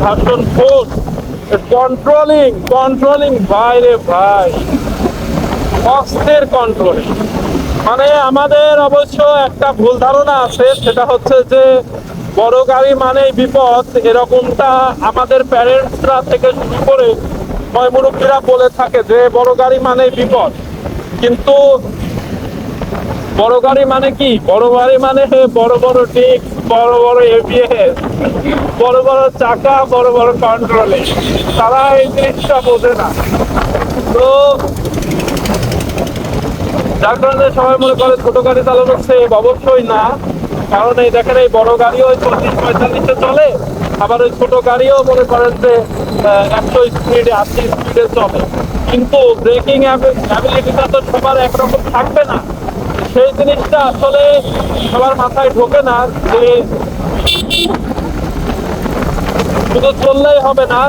ভাষণ controlling controlling ভাই রে ভাই। অস্থির কন্ট্রোলিং মানে আমাদের অবশ্য একটা ভুল ধারণা আছে, সেটা হচ্ছে যে বড় গাড়ি মানেই বিপদ। এরকমটা আমাদের প্যারেন্টসরা থেকে শুরু করে ময়মুরব্বীরা বলে থাকে যে বড় গাড়ি মানেই বিপদ। কিন্তু বড় গাড়ি মানে কি? বড় গাড়ি মানে বড় বড় ডিস্ক, বড় বড় এবিএস বড় বড় চাকা, বড় বড় কন্ট্রোলিং তারা এই জিনিসটা বোঝে না। তো যার কারণে সবাই মনে করে ছোট গাড়ি চালানো সেফ। অবশ্যই না। কারণ এই দেখেন, এই বড় গাড়িও চল্লিশ পঁয়তাল্লিশে চলে। আবার ওই ছোট গাড়িও মনে করেন যে একশো স্পিডে আশি স্পিডে চলে। কিন্তু ব্রেকিং অ্যাবিলিটিটা তো সবার একরকম থাকবে না। সেই জিনিসটা আসলে সবার মাথায় ঢোকে না যে শুধু চললেই হবে না,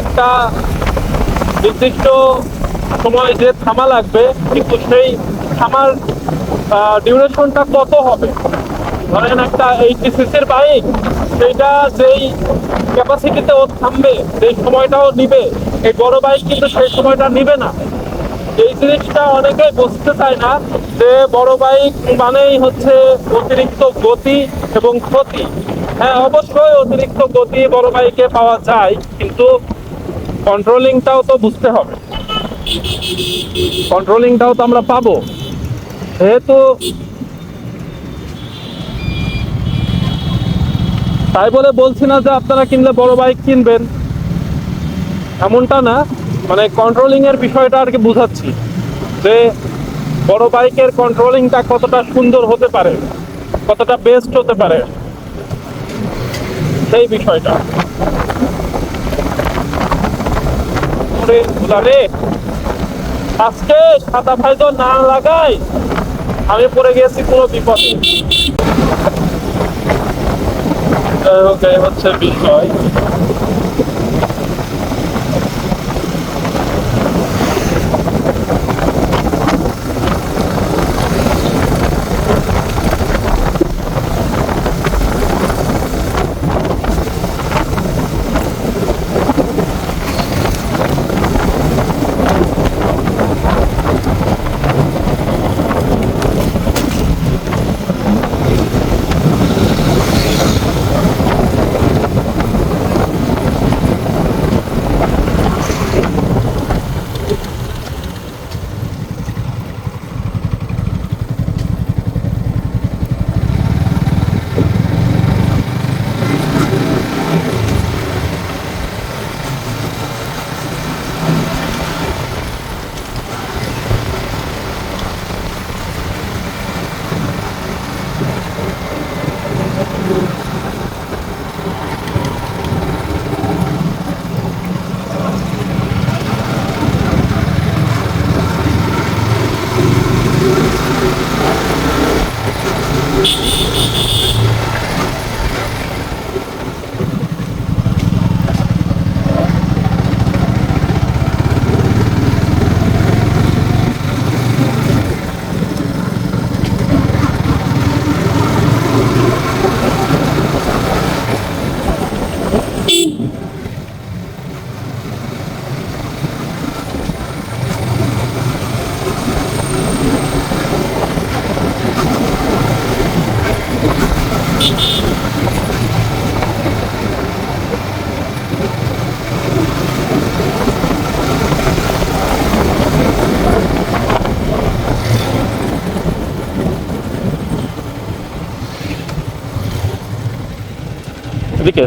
একটা নির্দিষ্ট সময় যে থামা লাগবে, কিন্তু সেই থামার ডিউরেশনটা কত হবে? ধরেন একটা এইটি সিসির বাইক সেইটা যেই ক্যাপাসিটিতে ও থামবে সেই সময়টাও নিবে, এই বড় বাইক কিন্তু সেই সময়টা নিবে না। এই জিনিসটা অনেকেই বুঝতে চায় না যে বড় বাইক মানেই হচ্ছে অতিরিক্ত গতি এবং ক্ষতি। হ্যাঁ অবশ্যই অতিরিক্ত গতি বড় বাইকে পাওয়া যায়, কিন্তু কন্ট্রোলিংটাও তো বুঝতে হবে। কন্ট্রোলিংটাও তো আমরা পাবো। যেহেতু তাই বলে বলছি না যে আপনারা কিনলে বড় বাইক কিনবেন। এমনটা না। মানে কন্ট্রোলিং এর বিষয়টা আর কি বুঝাচ্ছি। যে বড় বাইকের কন্ট্রোলিংটা কতটা সুন্দর হতে পারে কতটা বেস্ট হতে পারে সেই বিষয়টা। আজকে সাদা ভাইজ না লাগাই আমি পড়ে গেছি কোনো বিপদে। যাই হোক, হচ্ছে বিষয়। Christmas. ಇದಕ್ಕೆ